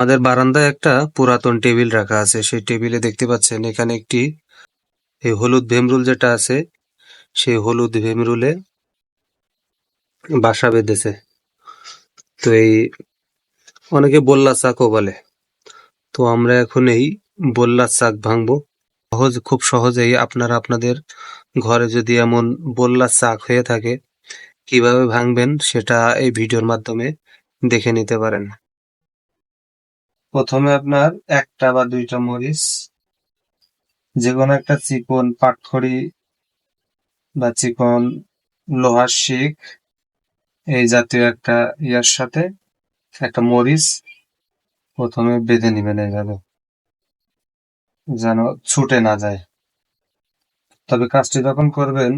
আমাদের বারান্দায় একটা পুরাতন টেবিল রাখা আছে। সেই টেবিলে দেখতে পাচ্ছেন এখানে একটি এই হলুদ ভেমরুল যেটা আছে, সেই হলুদ ভীমরুলে বাসা বেঁধেছে। তো এই অনেকে বল্লা শাকও বলে। তো আমরা এখন এই বল্লার শাক ভাঙবো। সহজ, খুব সহজেই আপনারা আপনাদের ঘরে যদি এমন বল্লার শাক হয়ে থাকে, কীভাবে ভাঙবেন সেটা এই ভিডিওর মাধ্যমে দেখে নিতে পারেন। প্রথমে আপনার একটা বা দুইটা মরিচ যে কোনো একটা চিকন পাটখড়ি বা চিকন লোহার শিক, এই জাতীয় একটা ইয়ার সাথে একটা মরিচ প্রথমে বেঁধে নেবেন এইভাবে, যেন ছুটে না যায়। তবে কাজটি যখন করবেন,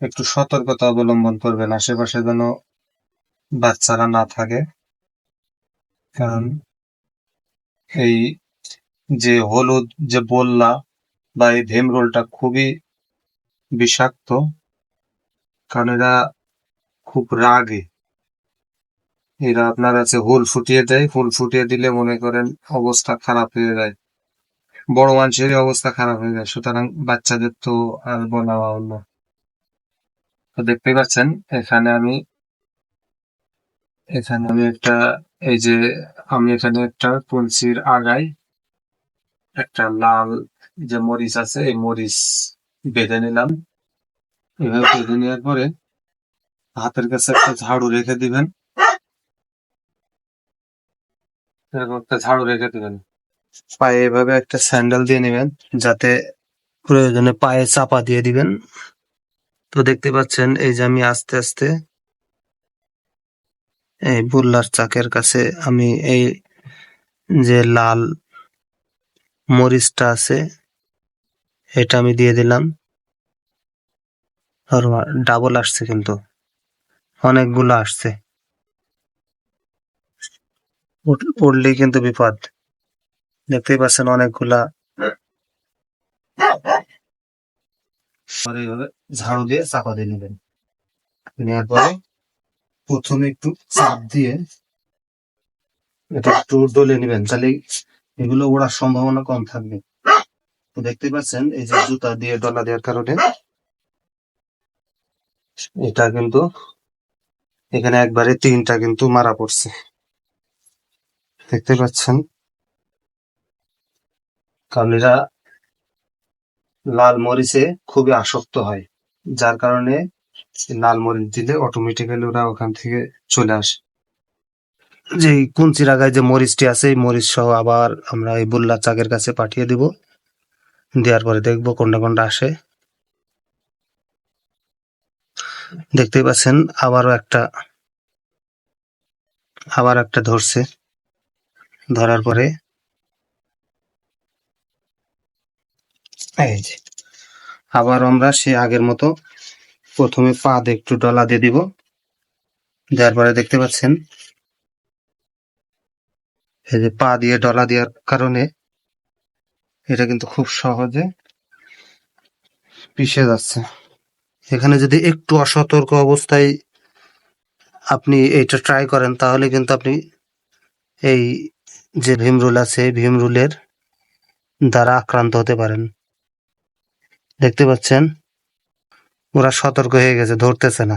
একটু সতর্কতা অবলম্বন করবেন, আশেপাশে যেন বাচ্চারা না থাকে, কারণ এই যে হলুদ যে বললা বা এই ভেম ভীমরোলটা খুবই বিষাক্ত, কারণ এরা খুব রাগে। এরা আপনার আছে হুল ফুটিয়ে দেয়, হুল ফুটিয়ে দিলে মনে করেন অবস্থা খারাপ হয়ে যায়। বড় মানুষেরই অবস্থা খারাপ হয়ে যায়, সুতরাং বাচ্চাদের তো আর বলা অন্য। তো দেখতে পাচ্ছেন, এখানে আমি এখানে আমি একটা এই যে আমি এখানে একটা কলসির আগায় একটা লাল যে মরিচ আছে, এই মরিচ বেঁধে নিলাম। এভাবে বেঁধে নেওয়ার পরে হাতের কাছে একটা ঝাড়ু রেখে দিবেন। এরকম একটা ঝাড়ু রেখে দিবেন। পায়ে এভাবে একটা স্যান্ডেল দিয়ে নেবেন, যাতে প্রয়োজনে পায়ে চাপা দিয়ে দিবেন। তো দেখতে পাচ্ছেন, এই যে আমি আস্তে আস্তে এই বুল্লার চাকের কাছে আমি এই যে লাল মরিচটা আছে, এটা আমি দিয়ে দিলাম। ডাবল আসছে কিন্তু। অনেকগুলো আসছে। উঠ- উঠলেই কিন্তু বিপদ। দেখতেই পাচ্ছেন অনেকগুলা। ঝাড়ু দিয়ে চাপা দিয়ে নেবেন। নেওয়ার পরে প্রথমে একটু চাপ দিয়ে এটা একটু ডলে নেবেন, তাহলে এগুলো ওড়ার সম্ভাবনা কম থাকবে। তো দেখতে পাচ্ছেন, এই যে জুতা দিয়ে, ডলা দেওয়ার কারণে এটা কিন্তু এখানে একবারে তিনটা কিন্তু মারা পড়ছে। দেখতে পাচ্ছেন, কারণ এরা লাল মরিচে খুবই আসক্ত হয়, যার কারণে লাল মরিচ দিলে অটোমেটিক্যালি ওরা ওখান থেকে চলে আসে। যে কুঞ্চির আগায় যে মরিচটি আছে, এই মরিচ সহ আবার আমরা এই বুল্লা চাকের কাছে পাঠিয়ে দিব। দেওয়ার পরে দেখব কোনটা কোনটা আসে। দেখতেই পাচ্ছেন, আবারও একটা, আবার একটা ধরছে। ধরার পরে এই যে আবার আমরা সে আগের মতো প্রথমে পা দিয়ে একটু ডলা দিয়ে দিব। দেওয়ার পরে দেখতে পাচ্ছেন, এই যে পা দিয়ে ডলা দেওয়ার কারণে এটা কিন্তু খুব সহজে পিষে যাচ্ছে। এখানে যদি একটু অসতর্ক অবস্থায় আপনি এইটা ট্রাই করেন, তাহলে কিন্তু আপনি এই যে ভীমরুল আছে ভীমরুলের দ্বারা আক্রান্ত হতে পারেন। দেখতে পাচ্ছেন ওরা সতর্ক হয়ে গেছে, ধরতেছে না।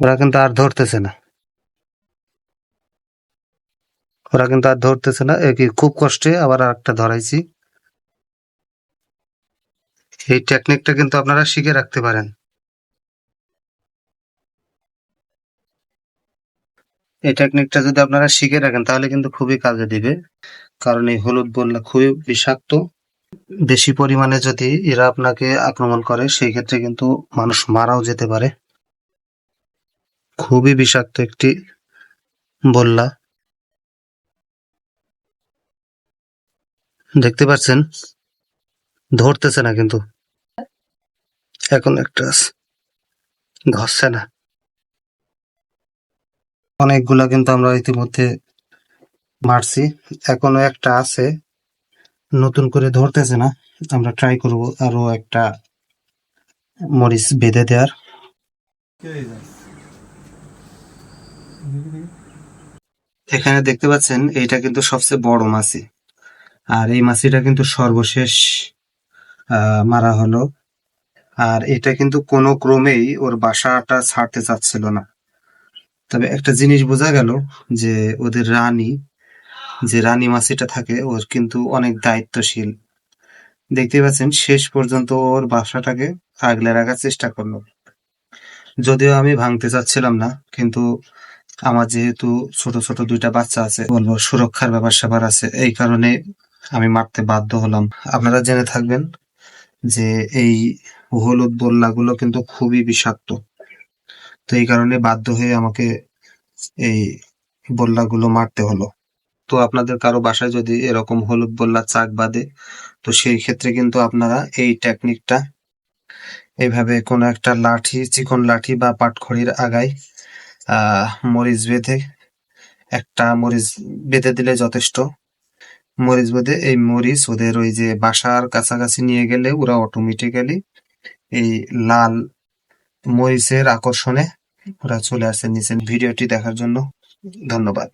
ওরা কিন্তু আর ধরতেছে না। ওরা কিন্তু আর ধরতেছে না। কি, খুব কষ্টে আবার একটা ধরাইছি। এই টেকনিকটা কিন্তু আপনারা শিখে রাখতে পারেন। এই টেকনিকটা যদি আপনারা শিখে রাখেন, তাহলে কিন্তু খুবই কাজে দিবে। কারণ এই হলুদ বললা খুবই বিষাক্ত। বেশি পরিমাণে যদি এরা আপনাকে আক্রমণ করে, সেই ক্ষেত্রে কিন্তু মানুষ মারাও যেতে পারে। খুবই বিষাক্ত একটি বললা। দেখতে পাচ্ছেন? ধরতেছে না কিন্তু। এখন একটা ঘষছে না। অনেকগুলা কিন্তু আমরা ইতিমধ্যে মারছি। এখনও একটা আছে। নতুন করে ধরতেছে না, আমরা ট্রাই করব আরও একটা মরিচ বেঁধে দেওয়ার। এখানে দেখতে পাচ্ছেন, এইটা কিন্তু সবচেয়ে বড় মাছি। আর এই মাছিটা কিন্তু সর্বশেষ মারা হলো। আর এটা কিন্তু কোনো ক্রমেই ওর বাসাটা ছাড়তে চাচ্ছিল না। তবে একটা জিনিস বোঝা গেল যে ওদের রানী যে রানী মাছিটা থাকে, ওর কিন্তু অনেক দায়িত্বশীল। দেখতে পাচ্ছেন, শেষ পর্যন্ত ওর বাসাটাকে আগলে রাখার চেষ্টা করল। যদিও আমি ভাঙতে চাচ্ছিলাম না, কিন্তু আমার যেহেতু ছোট ছোট দুইটা বাচ্চা আছে, বলব সুরক্ষার ব্যাপার স্যাপার আছে, এই কারণে আমি মারতে বাধ্য হলাম। আপনারা জেনে থাকবেন যে এই হলুদ বল্লাগুলো কিন্তু খুবই বিষাক্ত। তো এই কারণে বাধ্য হয়ে আমাকে এই বল্লাগুলো মারতে হলো। তো আপনাদের কারও বাসায় যদি এরকম হলুদ বল্লা চাক বাঁধে, তো সেই ক্ষেত্রে কিন্তু আপনারা এই টেকনিকটা এইভাবে কোনো একটা লাঠি, চিকন লাঠি বা পাটখড়ির আগায় মরিচ বেঁধে, একটা মরিচ বেঁধে দিলে যথেষ্ট। মরিচ বেঁধে এই মরিচ ওদের ওই যে বাসার কাছাকাছি নিয়ে গেলে ওরা অটোমেটিক্যালি এই লাল মরিচের আকর্ষণে ওরা চলে আসে নিচে। ভিডিওটি দেখার জন্য ধন্যবাদ।